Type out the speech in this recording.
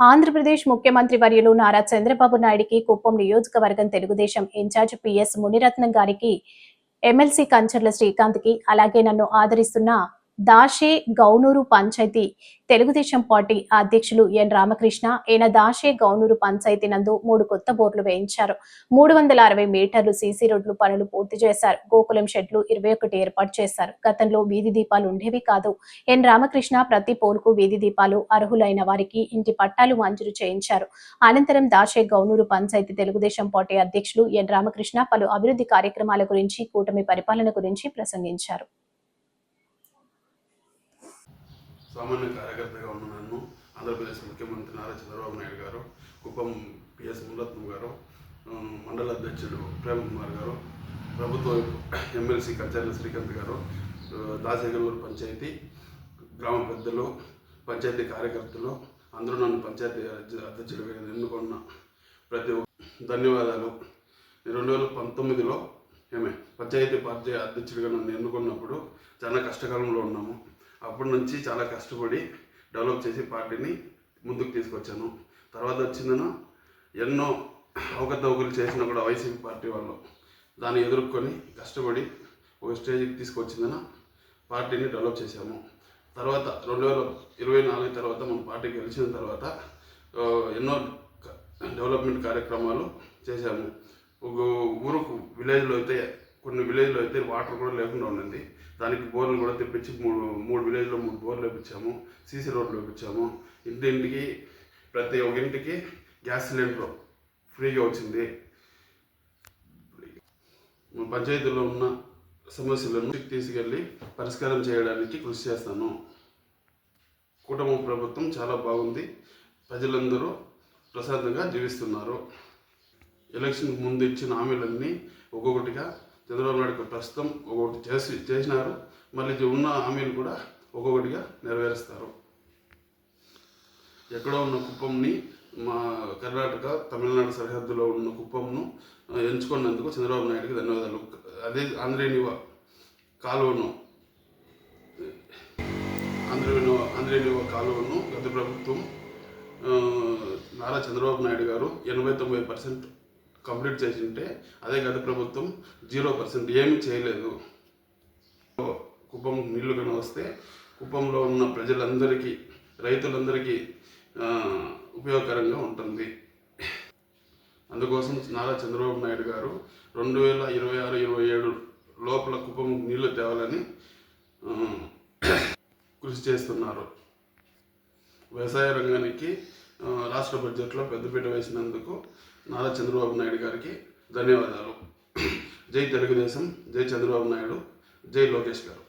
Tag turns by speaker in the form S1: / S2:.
S1: ఆంధ్రప్రదేశ్ ముఖ్యమంత్రి వర్యులు నారా చంద్రబాబు నాయుడికి కుప్పం నియోజకవర్గం తెలుగుదేశం ఇన్ఛార్జ్ పిఎస్ మునిరత్నం గారికి ఎమ్మెల్సీ కంచర్ల శ్రీకాంత్కి అలాగే నన్ను ఆదరిస్తున్న దాషే గౌనూరు పంచాయతీ తెలుగుదేశం పార్టీ అధ్యక్షులు ఎన్ రామకృష్ణ. ఈయన దాషే గౌనూరు పంచాయతీ నందు మూడు కొత్త బోర్లు వేయించారు. మూడు వందల అరవై మీటర్లు సీసీ రోడ్లు పనులు పూర్తి చేశారు. గోకులం షెడ్లు ఇరవై ఒకటి ఏర్పాటు చేశారు. గతంలో వీధి దీపాలు ఉండేవి కాదు. ఎన్ రామకృష్ణ ప్రతి పోల్కు వీధి దీపాలు అర్హులైన వారికి ఇంటి పట్టాలు మంజూరు చేయించారు. అనంతరం దాషే గౌనూరు పంచాయతీ తెలుగుదేశం పార్టీ అధ్యక్షులు ఎన్ రామకృష్ణ పలు అభివృద్ధి కార్యక్రమాల గురించి కూటమి పరిపాలన గురించి ప్రసంగించారు.
S2: సామాన్య కార్యకర్తగా ఉన్న నన్ను ఆంధ్రప్రదేశ్ ముఖ్యమంత్రి నారా చంద్రబాబు నాయుడు గారు కుప్పం పిఎస్ మురత్నం గారు మండల అధ్యక్షుడు ప్రేమ్ కుమార్ గారు ప్రభుత్వ ఎమ్మెల్సీ కంచర్ల శ్రీకాంత్ గారు దాసేగల్లూరు పంచాయతీ గ్రామ పెద్దలు పంచాయతీ కార్యకర్తలు అందరూ నన్ను పంచాయతీ అధ్యక్షుడిగా ఎన్నుకున్న ప్రతి ధన్యవాదాలు. రెండు వేల పంతొమ్మిదిలో ఏమే పంచాయతీ పార్టీ అధ్యక్షుడిగా నన్ను ఎన్నుకున్నప్పుడు చాలా కష్టకాలంలో ఉన్నాము. అప్పటి నుంచి చాలా కష్టపడి డెవలప్ చేసి పార్టీని ముందుకు తీసుకొచ్చాను. తర్వాత వచ్చిందన ఎన్నో అవకతవకలు చేసినా కూడా వైసీపీ పార్టీ వాళ్ళు దాన్ని ఎదుర్కొని కష్టపడి ఒక స్టేజ్కి తీసుకొచ్చిందన పార్టీని డెవలప్ చేశాము. తర్వాత రెండు వేల ఇరవై నాలుగు తర్వాత మన పార్టీ గెలిచిన తర్వాత ఎన్నో డెవలప్మెంట్ కార్యక్రమాలు చేశాము. ఒక ఊరుకు విలేజ్లో అయితే కొన్ని విలేజ్లో అయితే వాటర్ కూడా లేకుండా ఉండింది. దానికి బోర్లు కూడా తెప్పించి మూడు మూడు విలేజ్లో మూడు బోర్లు వేపించాము. సీసీ రోడ్లు వేపించాము. ఇంటింటికి ప్రతి ఒక్క ఇంటికి గ్యాస్ సిలిండర్ ఫ్రీగా వచ్చింది. పంచాయతీలో ఉన్న సమస్యలను తీసుకెళ్ళి పరిష్కారం చేయడానికి కృషి చేస్తాను. కుటుంబ ప్రభుత్వం చాలా బాగుంది. ప్రజలందరూ ప్రశాంతంగా జీవిస్తున్నారు. ఎలక్షన్కి ముందు ఇచ్చిన హామీలన్నీ ఒక్కొక్కటిగా చంద్రబాబు నాయుడు ప్రస్తుతం ఒకటి చేసి చేసినారు. మళ్ళీ ఉన్న హామీలు కూడా ఒక్కొక్కటిగా నెరవేరుస్తారు. ఎక్కడో ఉన్న కుప్పంని మా కర్ణాటక తమిళనాడు సరిహద్దులో ఉన్న కుప్పంను ఎంచుకున్నందుకు చంద్రబాబు నాయుడుకి ధన్యవాదాలు. అదే ఆంధ్రేనివ కాలువను ఆంధ్రనివ ఆంధ్రేనివ కాలువను గత ప్రభుత్వం నారా చంద్రబాబు నాయుడు గారు ఎనభై తొంభై పర్సెంట్ కంప్లీట్ చేసి ఉంటే అదే గత ప్రభుత్వం జీరో పర్సెంట్ ఏమీ చేయలేదు. కుప్పం నీళ్ళు కానీ వస్తే కుప్పంలో ఉన్న ప్రజలందరికీ రైతులందరికీ ఉపయోగకరంగా ఉంటుంది. అందుకోసం నారా చంద్రబాబు నాయుడు గారు రెండు వేల ఇరవై ఆరు ఇరవై ఏడు లోపల కుప్పం నీళ్ళు తేవాలని కృషి చేస్తున్నారు. వ్యవసాయ రంగానికి రాష్ట్ర బడ్జెట్లో పెద్దపీట వేసినందుకు నారా చంద్రబాబు నాయుడు గారికి ధన్యవాదాలు. జై తెలుగుదేశం జై చంద్రబాబు నాయుడు జై లోకేష్ గారు.